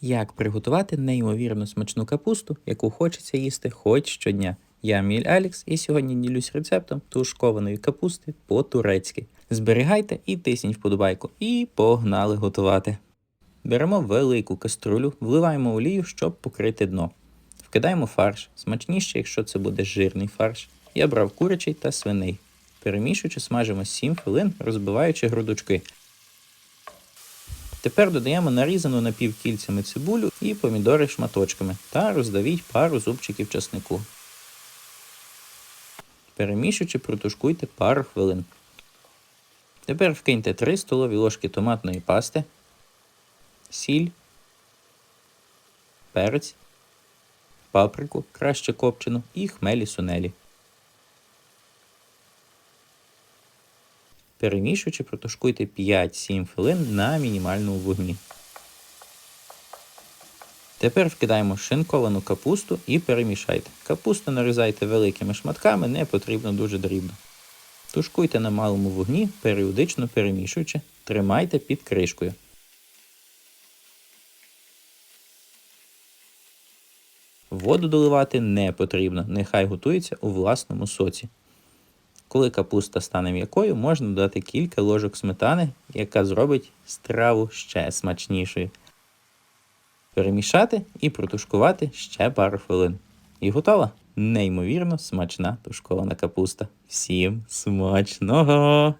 Як приготувати неймовірно смачну капусту, яку хочеться їсти хоч щодня. Я Міль Алікс і сьогодні ділюсь рецептом тушкованої капусти по-турецьки. Зберігайте і тисніть вподобайку. І погнали готувати. Беремо велику каструлю, вливаємо олію, щоб покрити дно. Вкидаємо фарш, смачніше, якщо це буде жирний фарш. Я брав курячий та свиний. Перемішуючи, смажимо 7 хвилин, розбиваючи грудочки. Тепер додаємо нарізану напівкільцями цибулю і помідори шматочками та роздавіть пару зубчиків часнику. Перемішуючи, протушкуйте пару хвилин. Тепер вкиньте 3 столові ложки томатної пасти, сіль, перець, паприку, краще копчену і хмелі сунелі. Перемішуючи, протушкуйте 5-7 хвилин на мінімальному вогні. Тепер вкидаємо шинковану капусту і перемішайте. Капусту нарізайте великими шматками, не потрібно дуже дрібно. Тушкуйте на малому вогні, періодично перемішуючи, тримайте під кришкою. Воду доливати не потрібно, нехай готується у власному соці. Коли капуста стане м'якою, можна додати кілька ложок сметани, яка зробить страву ще смачнішою. Перемішати і протушкувати ще пару хвилин. І готова неймовірно смачна тушкована капуста. Всім смачного!